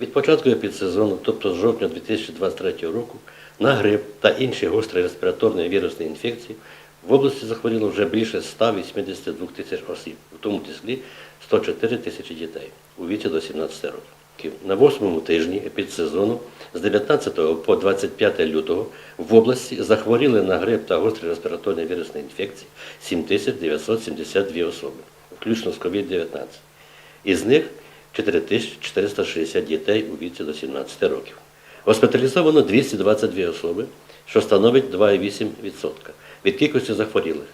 Від початку епідсезону, тобто з жовтня 2023 року, на грип та інші гострі респіраторні вірусні інфекції в області захворіло вже більше 182 тисяч осіб, в тому числі 104 тисячі дітей у віці до 17 років. На восьмому тижні епідсезону з 19 по 25 лютого в області захворіли на грип та гострі респіраторні вірусні інфекції 7972 особи, включно з COVID-19. Із них 4460 дітей у віці до 17 років. Госпіталізовано 222 особи, що становить 2,8% від кількості захворілих.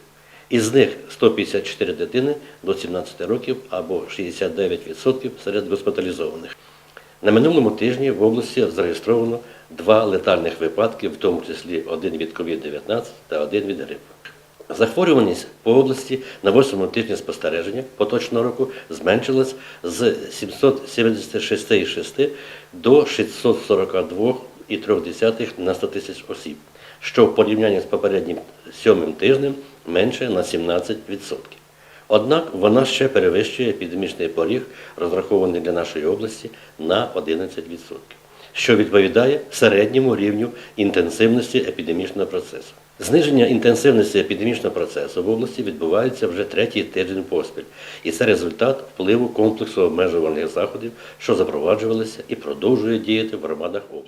Із них 154 дитини до 17 років або 69% серед госпіталізованих. На минулому тижні в області зареєстровано два летальних випадки, в тому числі один від COVID-19 та один від грипу. Захворюваність по області на 8 тижні спостереження поточного року зменшилась з 776,6 до 642,3 на 100 тисяч осіб, що в порівнянні з попереднім сьомим тижнем менше на 17%. Однак вона ще перевищує епідемічний поріг, розрахований для нашої області, на 11%, що відповідає середньому рівню інтенсивності епідемічного процесу. Зниження інтенсивності епідемічного процесу в області відбувається вже третій тиждень поспіль, і це результат впливу комплексу обмежувальних заходів, що запроваджувалися і продовжує діяти в громадах області.